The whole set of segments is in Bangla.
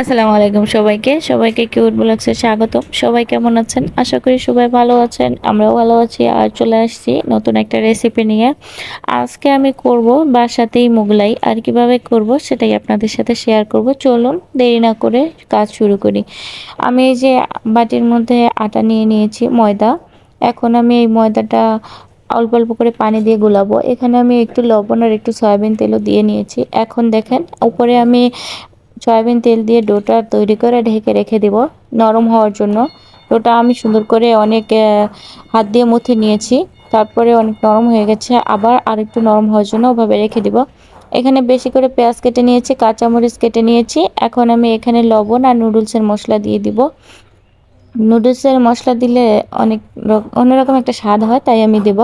আসসালামু আলাইকুম সবাইকে। সবাইকে কিউট ব্লগসে স্বাগতম। সবাই কেমন আছেন? আশা করি সবাই ভালো আছেন, আমরাও ভালো আছি। আর চলে আসছি নতুন একটা রেসিপি নিয়ে। আজকে আমি করব বাসাতেই মোগলাই। আর কীভাবে করব সেটাই আপনাদের সাথে শেয়ার করব। চলুন দেরি না করে কাজ শুরু করি। আমি এই যে বাটির মধ্যে আটা নিয়ে নিয়েছি, ময়দা। এখন আমি এই ময়দাটা অল্প অল্প করে পানি দিয়ে গোলাবো। এখানে আমি একটু লবণ আর একটু সয়াবিন তেলও দিয়ে নিয়েছি। এখন দেখেন, উপরে আমি সয়াবিন তেল দিয়ে ডোটা তৈরি করে ঢেকে রেখে দেব নরম হওয়ার জন্য। ডোটা আমি সুন্দর করে অনেক হাত দিয়ে মুথে নিয়েছি। তারপরে অনেক নরম হয়ে গেছে। আবার আরেকটু নরম হওয়ার জন্য ওভাবে রেখে দিব। এখানে বেশি করে পেঁয়াজ কেটে নিয়েছি, কাঁচামরিচ কেটে নিয়েছি। এখন আমি এখানে লবণ আর নুডলসের মশলা দিয়ে দিব। নুডলসের মশলা দিলে অনেক অন্যরকম একটা স্বাদ হয়, তাই আমি দেব।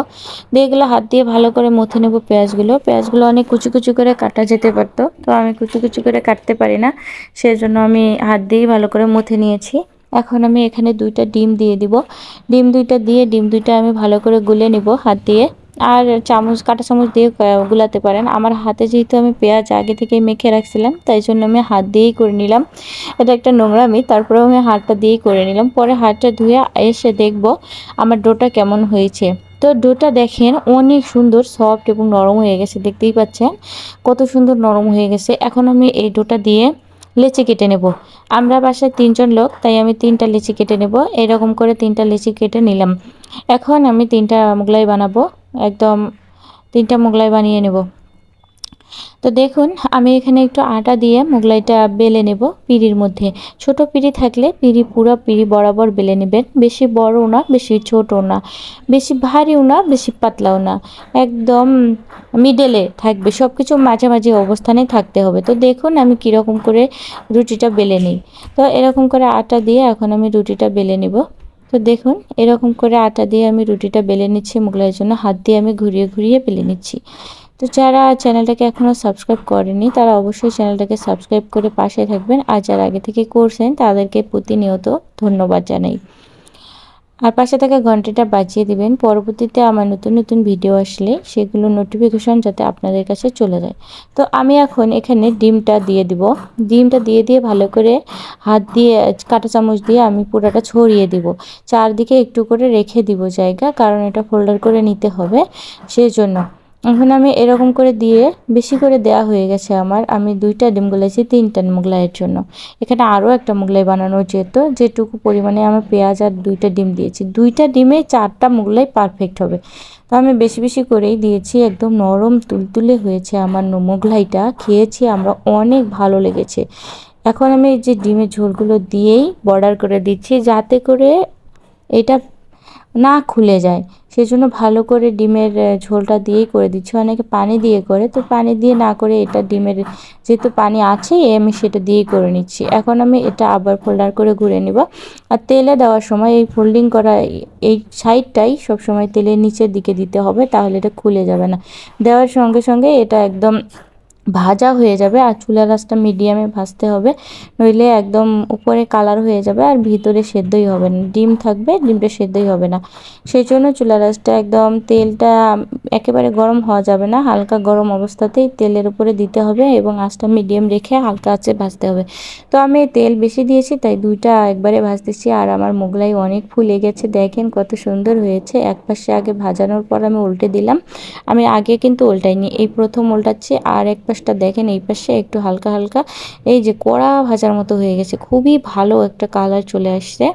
দিয়ে এগুলো হাত দিয়ে ভালো করে মথে নেব পেঁয়াজগুলো। পেঁয়াজগুলো অনেক কুচু কুচি করে কাটা যেতে পারতো, তো আমি কুচি কুচি করে কাটতে পারি না, সেজন্য আমি হাত দিয়েই ভালো করে মথে নিয়েছি। এখন আমি এখানে দুইটা ডিম দিয়ে দিব। ডিম দুইটা দিয়ে, ডিম দুইটা আমি ভালো করে গুলে নিব হাত দিয়ে। আর চামচ, কাটা চামচ দিয়ে গুলাতে পারেন। আমার হাতে যেহেতু আমি পেঁয়াজ আগে থেকেই মেখে রাখছিলাম, তাই জন্য আমি হাত দিয়েই করে নিলাম। এটা একটা নোংরামি তারপরে আমি হাতটা দিয়েই করে নিলাম। পরে হাতটা ধুয়ে এসে দেখব আমার ডোটা কেমন হয়েছে। তো ডোটা দেখেন অনেক সুন্দর, সফট এবং নরম হয়ে গেছে, দেখতেই পাচ্ছেন? কত সুন্দর নরম হয়ে গেছে। এখন আমি এই ডোটা দিয়ে লেচি কেটে নেব। আমরা বাসায় তিনজন লোক, তাই আমি তিনটা লিচি কেটে নেব। এরকম করে তিনটা লিচি কেটে নিলাম। এখন আমি তিনটা মোগলাই বানাবো। একদম তিনটা মোগলাই বানিয়ে নেব। তো দেখুন, আমি এখানে একটু আটা দিয়ে মোগলাইটা বেলে নেব পিড়ির মধ্যে। ছোট পিড়ি থাকলে পিড়ি, পুরো পিড়ি বরাবর বেলে নেবেন। বেশি বড়ও না, বেশি ছোটও না। বেশি ভারীও না, বেশি পাতলাও না। একদম মিডেলে থাকবে। সব কিছু মাঝামাঝি অবস্থানে থাকতে হবে। তো দেখুন, আমি কীরকম করে রুটিটা বেলে নিই। তো এরকম করে আটা দিয়ে এখন আমি রুটিটা বেলে নেব। তো দেখুন, এরকম করে আটা দিয়ে আমি রুটিটা বেলে নিচ্ছি মোগলাইয়ের জন্য হাত দিয়ে আমি ঘুরিয়ে ঘুরিয়ে বেলে নিচ্ছি। তো যারা চ্যানেলটাকে এখনও সাবস্ক্রাইব করেনি, তারা অবশ্যই চ্যানেলটাকে সাবস্ক্রাইব করে পাশে থাকবেন। আর যারা আগে থেকে করছেন, তাদেরকে প্রতিনিয়ত ধন্যবাদ জানাই। আর পাশে থাকা ঘন্টাটা বাজিয়ে দিবেন। পরবর্তীতে আমার নতুন নতুন ভিডিও আসলে সেগুলো নোটিফিকেশন যাতে আপনাদের কাছে চলে যায়। তো আমি এখন এখানে ডিমটা দিয়ে দিব। ডিমটা দিয়ে দিয়ে ভালো করে হাত দিয়ে, কাঁটা চামচ দিয়ে আমি পুরাটা ছড়িয়ে দিব। চারদিকে একটু করে রেখে দিব জায়গা, কারণ এটা ফোল্ডার করে নিতে হবে। সেই জন্য এখন আমি এরকম করে দিয়ে বেশি করে দেয়া হয়ে গেছে আমার। আমি দুইটা ডিম গুলাইছি, তিনটা মোগলাইয়ের জন্য। এখানে আরও একটা মোগলাই বানানো যেত, যেটুকু পরিমাণে আমার পেঁয়াজ আর দুইটা ডিম দিয়েছি। দুইটা ডিমে চারটা মোগলাই পারফেক্ট হবে। তো আমি বেশি বেশি করেই দিয়েছি, একদম নরম তুলতুলে হয়েছে আমার মোগলাইটা। খেয়েছি, আমরা অনেক ভালো লেগেছে। এখন আমি যে ডিমের ঝোলগুলো দিয়েই বর্ডার করে দিচ্ছি, যাতে করে এটা না খুলে যায়। সেই জন্য ভালো করে ডিমের ঝোলটা দিয়েই করে দিচ্ছি। অনেকে পানি দিয়ে করে, তো পানি দিয়ে না করে এটা ডিমের যেহেতু পানি আছে আমি সেটা দিয়েই করে নিচ্ছি। এখন আমি এটা আবার ফোল্ডার করে ঘুরে নিব। আর তেলে দেওয়ার সময় এই ফোল্ডিং করা এই সাইডটাই সবসময় তেলের নিচের দিকে দিতে হবে, তাহলে এটা খুলে যাবে না। দেওয়ার সঙ্গে সঙ্গে এটা একদম ভাজা হয়ে যাবে আর চুলা রাসটা মিডিয়ামে ভাজতে হবে। নইলে একদম উপরে কালার হয়ে যাবে আর ভিতরে সেদ্ধই হবে না। ডিম থাকবে, ডিমটা সেদ্ধই হবে না। সেই জন্য চুলা রাসটা একদম তেলটা একেবারে গরম হওয়া যাবে না। হালকা গরম অবস্থাতেই তেলের উপরে দিতে হবে এবং আঁচটা মিডিয়াম রেখে হালকা আঁচে ভাজতে হবে। তো আমি তেল বেশি দিয়েছি, তাই দুইটা একবারে ভাজতেছি আর আমার মোগলাই অনেক ফুলে গেছে। দেখেন কত সুন্দর হয়েছে। এক পাশে আগে ভাজানোর পর আমি উল্টে দিলাম। আমি আগে কিন্তু উল্টাইনি, এই প্রথম উল্টাচ্ছি। আর এক পাশটা দেখেন, এই পাশে একটু হালকা হালকা, এই যে কড়া ভাজার মতো হয়ে গেছে। খুবই ভালো একটা কালার চলে আসছে।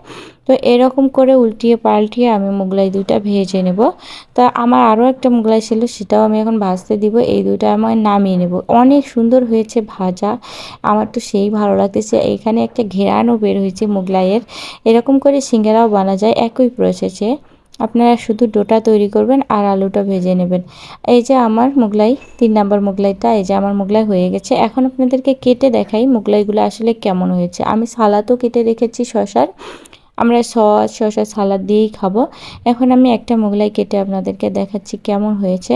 তো এরকম করে উল্টিয়ে পাল্টিয়ে আমি মোগলাই দুইটা ভেজে নেব। তা আমার আরও একটা মোগলাই ছিল, সেটাও আমি এখন ভাজতে দিব। এই দুইটা আমার নামিয়ে নেব। অনেক সুন্দর হয়েছে ভাজা। আমার তো সেই ভালো লাগতেছে। এখানে একটা ঘেরানো বের হয়েছে মোগলাইয়ের। এরকম করে সিঙ্গারাও বানা যায় একই প্রসেসে আপনারা শুধু ডোটা তৈরি করবেন আর আলুটা ভেজে নেবেন। এই যে আমার মোগলাই, তিন নাম্বার মোগলাইটা, এই যে আমার মোগলাই হয়ে গেছে। এখন আপনাদেরকে কেটে দেখাই মোগলাইগুলো আসলে কেমন হয়েছে। আমি সালাদও কেটে রেখেছি শশার আমরা সস সসা সালাদ দিয়েই খাব। এখন আমি একটা মোগলাই কেটে আপনাদেরকে দেখাচ্ছি কেমন হয়েছে।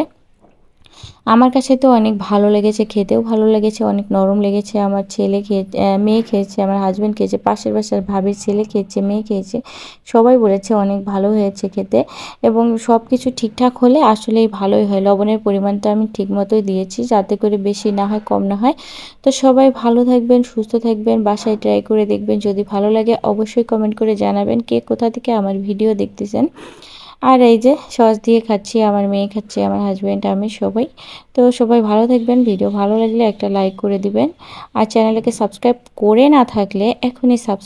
আমার কাছে তো অনেক ভালো লেগেছে, খেতেও ভালো লেগেছে, অনেক নরম লেগেছে, আমার ছেলে খেয়ে মেয়ে খেয়েছে, আমার হাজব্যান্ড খেয়েছে, পাশের বাসার ভাবির ছেলে খেয়েছে, মেয়ে খেয়েছে, সবাই বলেছে অনেক ভালো হয়েছে খেতে এবং সব কিছু ঠিকঠাক হলে আসলেই ভালোই হয়, লবণের পরিমাণটা আমি ঠিক মতোই দিয়েছি যাতে করে বেশি না হয়, কম না হয়, তো সবাই ভালো থাকবেন, সুস্থ থাকবেন, বাসায় ট্রাই করে দেখবেন, যদি ভালো লাগে অবশ্যই কমেন্ট করে জানাবেন কে কোথা থেকে আমার ভিডিও দেখতেছেন। আর এই যে সস দিয়ে খাচ্ছি, আমার মেয়ে খাচ্ছে, আমার হাজব্যান্ড আমি সবাই। তো সবাই ভালো থাকবেন ভিডিও ভালো লাগলে একটা লাইক করে দিবেন। আর চ্যানেলকে সাবস্ক্রাইব করে না থাকলে এখনই সাবস্ক্রাইব